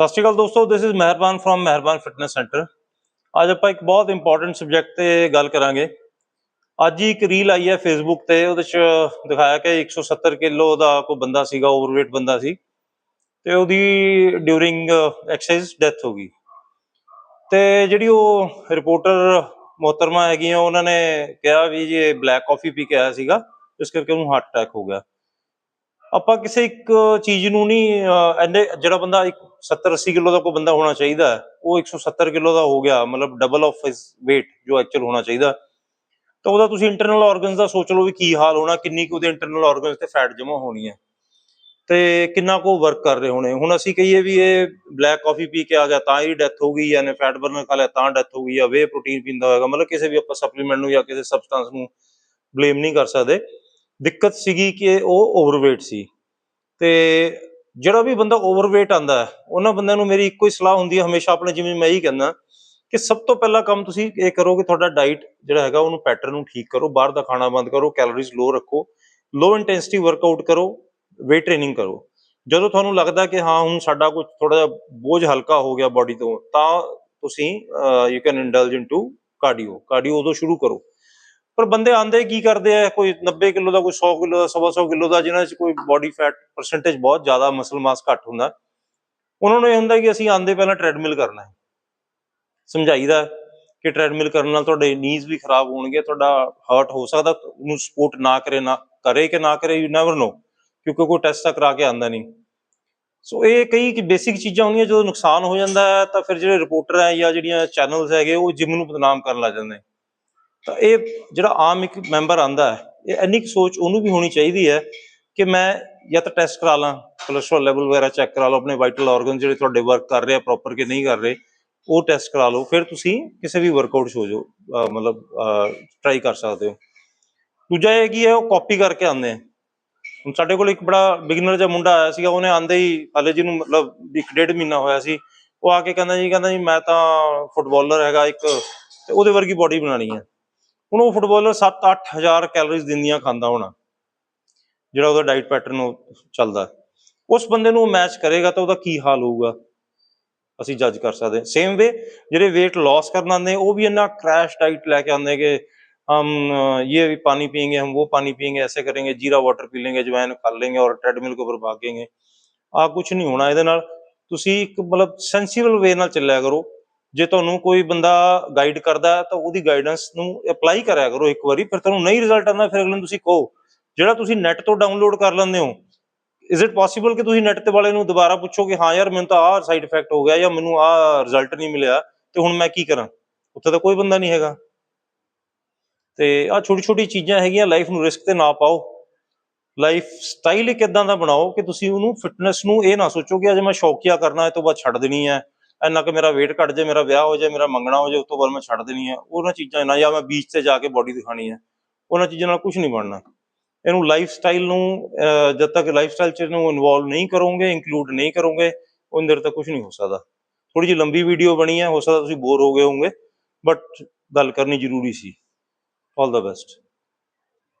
ਸਤਿ ਸ਼੍ਰੀ ਅਕਾਲ ਦੋਸਤੋ this is Meharban firm Meharban fitness centre ਅੱਜ ਆਪਾਂ ਇੱਕ ਬਹੁਤ ਇੰਪੋਰਟੈਂਟ ਸਬਜੈਕਟ ਤੇ ਗੱਲ ਕਰਾਂਗੇ। ਅੱਜ ਹੀ ਇੱਕ ਰੀਲ ਆਈ ਹੈ ਫੇਸਬੁੱਕ ਤੇ, ਉਹਦੇ ਚ ਦਿਖਾਇਆ ਕਿ 170 ਕਿਲੋ ਦਾ ਕੋਈ ਬੰਦਾ ਸੀਗਾ ਓਵਰਵੇਟ ਬੰਦਾ ਸੀ। ਤੇ ਉਹਦੀ ਡਿਊਰਿੰਗ ਐਕਸਰਸਾਈਜ਼ ਡੈਥ ਹੋ ਗਈ। ਤੇ ਜਿਹੜੀ ਉਹ ਰਿਪੋਰਟਰ ਮੋਹਤਰਮਾ ਹੈਗੀਆਂ ਉਹਨਾਂ ਨੇ ਕਿਹਾ ਵੀ ਜੀ ਇਹ ਬਲੈਕ ਕਾਫੀ ਪੀ ਕੇ ਆਇਆ ਸੀਗਾ, ਇਸ ਕਰਕੇ ਉਹਨੂੰ ਹਾਰਟ ਅਟੈਕ ਹੋ ਗਿਆ। ਆਪਾਂ ਕਿਸੇ ਇੱਕ ਚੀਜ਼ ਨੂੰ ਨਹੀਂ ਜਿਹੜਾ ਬੰਦਾ ਇੱਕ 70 80 ਕਿਲੋ ਦਾ ਕੋਈ ਬੰਦਾ ਹੋਣਾ ਚਾਹੀਦਾ ਹੈ, ਉਹ 170 ਕਿਲੋ ਦਾ ਹੋ ਗਿਆ ਮਤਲਬ ਡਬਲ ਆਫ ਹਿਸ weight ਜੋ ਐਕਚੁਅਲ ਹੋਣਾ ਚਾਹੀਦਾ। ਤਾਂ ਉਹਦਾ ਤੁਸੀਂ ਇੰਟਰਨਲ ਆਰਗਨਸ ਦਾ ਸੋਚ ਲਓ ਵੀ ਕੀ ਹਾਲ ਹੋਣਾ ਕਿੰਨੀ ਕੁ ਉਹਦੇ ਇੰਟਰਨਲ ਆਰਗਨਸ ਤੇ ਫੈਟ ਜਮਾ ਹੋਣੀ ਹੈ। ਤੇ ਕਿੰਨਾ ਕੁ ਵਰਕ ਕਰ ਰਹੇ ਹੋਣੇ। ਹੁਣ ਅਸੀਂ ਕਹੀਏ ਵੀ ਇਹ ਬਲੈਕ ਕਾਫੀ ਪੀ ਕੇ ਆ ਗਿਆ ਤਾਂ ਹੀ ਡੈਥ ਹੋ ਗਈ ਜਾਂ ਨੇ ਫੈਟ ਬਰਨਰ ਖਾ ਲਿਆ ਤਾਂ ਡੈਥ ਹੋ ਗਈ ਜਾਂ ਵੇ ਪ੍ਰੋਟੀਨ ਪੀਂਦਾ ਹੋਏਗਾ। ਮਤਲਬ ਕਿਸੇ ਵੀ ਆਪਾਂ ਸਪਲੀਮੈਂਟ ਨੂੰ ਜਾਂ ਕਿਸੇ ਸਬਸਟੈਂਸ ਨੂੰ ਬਲੇਮ ਨਹੀਂ ਕਰ ਸਕਦੇ। ਦਿੱਕਤ ਸੀਗੀ ਕਿ ਉਹ ਓਵਰਵੇਟ ਸੀ। ਤੇ ਜਿਹੜਾ ਵੀ ਬੰਦਾ ਓਵਰਵੇਟ ਆਂਦਾ ਉਹਨਾਂ ਬੰਦਿਆਂ ਨੂੰ ਮੇਰੀ ਇੱਕੋ ਹੀ ਸਲਾਹ ਹੁੰਦੀ ਹੈ, ਹਮੇਸ਼ਾ ਆਪਣੇ ਜਿਵੇਂ ਮੈਂ ਹੀ ਕਹਿੰਦਾ ਕਿ ਸਭ ਤੋਂ ਪਹਿਲਾਂ ਕੰਮ ਤੁਸੀਂ ਇਹ ਕਰੋ ਕਿ ਤੁਹਾਡਾ ਡਾਈਟ ਜਿਹੜਾ ਹੈਗਾ ਉਹਨੂੰ ਪੈਟਰਨ ਨੂੰ ਠੀਕ ਕਰੋ, ਬਾਹਰ ਦਾ ਖਾਣਾ ਬੰਦ ਕਰੋ ਕੈਲੋਰੀਜ਼ ਲੋ ਰੱਖੋ ਲੋ ਇੰਟੈਂਸਿਟੀ ਵਰਕਆਊਟ ਕਰੋ, weight ਟ੍ਰੇਨਿੰਗ ਕਰੋ। ਜਦੋਂ ਤੁਹਾਨੂੰ ਲੱਗਦਾ ਕਿ ਹਾਂ, ਹੁਣ ਸਾਡਾ ਕੁਝ ਥੋੜਾ ਜਿਹਾ ਬੋਝ ਹਲਕਾ ਹੋ ਗਿਆ ਬਾਡੀ ਤੋਂ, ਤਾਂ ਤੁਸੀਂ you can indulge into cardio cardio ਉਦੋਂ ਸ਼ੁਰੂ ਕਰੋ। ਪਰ ਬੰਦੇ ਆਂਦੇ ਕੀ ਕਰਦੇ ਆ? ਕੋਈ 90 ਕਿਲੋ ਦਾ, ਕੋਈ 100 ਕਿਲੋ ਦਾ 125 ਕਿਲੋ ਦਾ, ਜਿਨ੍ਹਾਂ 'ਚ ਕੋਈ ਬਾਡੀ ਫੈਟ ਪਰਸੈਂਟੇਜ ਬਹੁਤ ਜ਼ਿਆਦਾ ਮਸਲ ਮਾਸ ਘੱਟ ਹੁੰਦਾ, ਉਹਨਾਂ ਨੂੰ ਇਹ ਹੁੰਦਾ ਕਿ ਅਸੀਂ ਆਂਦੇ ਪਹਿਲਾਂ ਟ੍ਰੈਡਮਿਲ ਕਰਨਾ ਹੈ। ਸਮਝਾਈਦਾ ਕਿ ਟ੍ਰੈਡਮਿਲ ਕਰਨ ਨਾਲ ਤੁਹਾਡੇ ਨੀਜ਼ ਵੀ ਖਰਾਬ ਹੋਣਗੇ, ਤੁਹਾਡਾ ਹਰਟ ਹੋ ਸਕਦਾ, ਉਹਨੂੰ ਸਪੋਰਟ ਨਾ ਕਰੇ ਨਾ ਕਰੇ ਕਿ ਨਾ ਕਰੇ ਯੂ ਨੈਵਰ ਨੋ ਕਿਉਂਕਿ ਕੋਈ ਟੈਸਟ ਤਾਂ ਕਰਾ ਕੇ ਆਂਦਾ ਨਹੀਂ। ਸੋ ਇਹ ਕਈ ਬੇਸਿਕ ਚੀਜ਼ਾਂ ਹੁੰਦੀਆਂ, ਜਦੋਂ ਨੁਕਸਾਨ ਹੋ ਜਾਂਦਾ ਹੈ, ਤਾਂ ਫਿਰ ਜਿਹੜੇ ਰਿਪੋਰਟਰ ਹੈ ਜਾਂ ਜਿਹੜੀਆਂ ਚੈਨਲਸ ਹੈਗੇ, ਉਹ ਜਿਮ ਨੂੰ ਬਦਨਾਮ ਕਰਨ ਲੱਗ ਜਾਂਦੇ ਤਾਂ ਇਹ ਜਿਹੜਾ ਆਮ ਇੱਕ ਮੈਂਬਰ ਆਂਦਾ ਹੈ, ਇਹ ਇੰਨੀ ਕੁ ਸੋਚ ਉਹਨੂੰ ਵੀ ਹੋਣੀ ਚਾਹੀਦੀ ਹੈ ਕਿ ਮੈਂ ਜਾਂ ਤਾਂ ਟੈਸਟ ਕਰਾ ਲਾਂ ਕੋਲੇਸਟ੍ਰੋਲ ਲੈਵਲ ਵਗੈਰਾ ਚੈੱਕ ਕਰਾ ਲਓ, ਆਪਣੇ ਵਾਈਟਲ ਆਰਗਨ ਜਿਹੜੇ ਤੁਹਾਡੇ ਵਰਕ ਕਰ ਰਹੇ ਆ ਪ੍ਰੋਪਰ ਕਿ ਨਹੀਂ ਕਰ ਰਹੇ, ਉਹ ਟੈਸਟ ਕਰਾ ਲਓ, ਫਿਰ ਤੁਸੀਂ ਕਿਸੇ ਵੀ ਵਰਕਆਊਟ 'ਚ ਹੋ ਜਾਓ ਮਤਲਬ ਟਰਾਈ ਕਰ ਸਕਦੇ ਹੋ। ਦੂਜਾ ਇਹ ਕੀ ਹੈ, ਉਹ ਕਾਪੀ ਕਰਕੇ ਆਉਂਦੇ ਆ। ਹੁਣ ਸਾਡੇ ਕੋਲ ਇੱਕ ਬੜਾ ਬਿਗਨਰ ਜਿਹਾ ਮੁੰਡਾ ਆਇਆ ਸੀਗਾ, ਉਹਨੇ ਆਂਦੇ ਹੀ ਹਾਲੇ ਜਿਹਨੂੰ ਮਤਲਬ ਇੱਕ ਡੇਢ ਮਹੀਨਾ ਹੋਇਆ ਸੀ, ਉਹ ਆ ਕੇ ਕਹਿੰਦਾ ਜੀ ਕਹਿੰਦਾ ਜੀ ਮੈਂ ਤਾਂ ਫੁੱਟਬਾਲਰ ਹੈਗਾ ਇੱਕ, ਤੇ ਉਹਦੇ ਵਰਗੀ ਬਾਡੀ ਬਣਾਣੀ ਹੈ ਹੁਣ ਉਹ ਫੁੱਟਬਾਲਰ 7-8000 ਕੈਲੋਰੀਜ਼ ਦਿਨ ਦੀਆਂ ਖਾਂਦਾ ਹੋਣਾ ਜਿਹੜਾ ਉਹਦਾ ਡਾਈਟ ਪੈਟਰਨ ਉਹ ਚੱਲਦਾ ਉਸ ਬੰਦੇ ਨੂੰ ਮੈਚ ਕਰੇਗਾ ਤਾਂ ਉਹਦਾ ਕੀ ਹਾਲ ਹੋਊਗਾ ਅਸੀਂ ਜੱਜ ਕਰ ਸਕਦੇ ਸੇਮ ਵੇ ਜਿਹੜੇ weight loss ਕਰਨ ਆਉਂਦੇ ਉਹ ਵੀ ਇੰਨਾ ਕ੍ਰੈਸ਼ ਡਾਈਟ ਲੈ ਕੇ ਆਉਂਦੇ ਕਿ हम अ, ये भी पानी पियेंगे हम वो पानी पियेंगे ऐसे करेंगे जीरा वाटर पी लेंगे अजवाइन खा लेंगे और ट्रेडमिल के ऊपर भागेंगे ਆ ਕੁਝ ਨਹੀਂ ਹੋਣਾ ਇਹਦੇ ਨਾਲ ਤੁਸੀਂ ਇੱਕ ਮਤਲਬ ਸੈਂਸੀਬਲ ਵੇ ਨਾਲ ਚੱਲਿਆ ਕਰੋ ਜੇ ਤੁਹਾਨੂੰ ਕੋਈ ਬੰਦਾ ਗਾਈਡ ਕਰਦਾ ਤਾਂ ਉਹਦੀ ਗਾਈਡੈਂਸ ਨੂੰ ਅਪਲਾਈ ਕਰਿਆ ਕਰੋ ਇੱਕ ਵਾਰੀ, ਫਿਰ ਤੁਹਾਨੂੰ ਨਹੀਂ ਰਿਜ਼ਲਟ ਆਉਂਦਾ, ਫਿਰ ਅਗਲੇ ਨੂੰ ਤੁਸੀਂ ਕਹੋ। ਜਿਹੜਾ ਤੁਸੀਂ ਨੈਟ ਤੋਂ ਡਾਊਨਲੋਡ ਕਰ ਲੈਂਦੇ ਹੋ ਇਜ਼ ਇਟ ਪੋਸੀਬਲ ਕਿ ਤੁਸੀਂ ਨੈਟ ਤੇ ਵਾਲੇ ਨੂੰ ਦੁਬਾਰਾ ਪੁੱਛੋ ਕਿ ਹਾਂ ਯਾਰ, ਮੈਨੂੰ ਤਾਂ ਆਹ ਸਾਈਡ ਇਫੈਕਟ ਹੋ ਗਿਆ ਜਾਂ ਮੈਨੂੰ ਆਹ ਰਿਜ਼ਲਟ ਨਹੀਂ ਮਿਲਿਆ, ਤੇ ਹੁਣ ਮੈਂ ਕੀ ਕਰਾਂ? ਉੱਥੇ ਤਾਂ ਕੋਈ ਬੰਦਾ ਨਹੀਂ ਹੈਗਾ। ਤੇ ਆ ਛੋਟੀ ਛੋਟੀ ਚੀਜ਼ਾਂ ਹੈਗੀਆਂ ਲਾਈਫ ਨੂੰ ਰਿਸਕ ਤੇ ਨਾ ਪਾਓ। ਲਾਈਫ ਸਟਾਈਲ ਇੱਕ ਇਦਾਂ ਦਾ ਬਣਾਓ ਕਿ ਤੁਸੀਂ ਉਹਨੂੰ ਫਿਟਨੈਸ ਨੂੰ ਇਹ ਨਾ ਸੋਚੋ ਕਿ ਅੱਜ ਮੈਂ ਸ਼ੌਕੀਆ ਕਰਨਾ ਹੈ ਤੋਂ ਬਾਅਦ ਛੱਡ ਦੇਣੀ ਹੈ। ਇੰਨਾ ਕਿ ਮੇਰਾ weight ਘਟ ਜਾਏ ਮੇਰਾ ਵਿਆਹ ਹੋ ਜਾਏ ਮੇਰਾ ਮੰਗਣਾ ਹੋ ਜਾਏ ਉਸ ਤੋਂ ਬਾਅਦ ਮੈਂ ਛੱਡ ਦੇਣੀ ਹੈ। ਉਹਨਾਂ ਚੀਜ਼ਾਂ ਨਾ ਜਾਂ ਮੈਂ ਬੀਚ ਤੇ ਜਾ ਕੇ ਬੋਡੀ ਦਿਖਾਣੀ ਹੈ। ਉਹਨਾਂ ਚੀਜ਼ਾਂ ਨਾਲ ਕੁਝ ਨਹੀਂ ਬਣਨਾ। ਇਹਨੂੰ ਲਾਈਫ ਸਟਾਈਲ ਨੂੰ ਜਦ ਤੱਕ ਲਾਈਫ ਸਟਾਈਲ ਚ ਇਹਨੂੰ ਇਨਵੋਲਵ ਨਹੀਂ ਕਰੋਗੇ ਇਨਕਲੂਡ ਨਹੀਂ ਕਰੋਗੇ ਉਹ ਅੰਦਰ ਤੱਕ ਕੁਝ ਨਹੀਂ ਹੋ ਸਕਦਾ। ਥੋੜੀ ਜਿਹੀ ਲੰਬੀ ਵੀਡੀਓ ਬਣੀ ਹੈ, ਹੋ ਸਕਦਾ ਤੁਸੀਂ ਬੋਰ ਹੋ ਗਏ ਹੋਵੋਗੇ ਬਟ ਗੱਲ ਕਰਨੀ ਜ਼ਰੂਰੀ ਸੀ। ਆਲ ਦਾ ਬੈਸਟ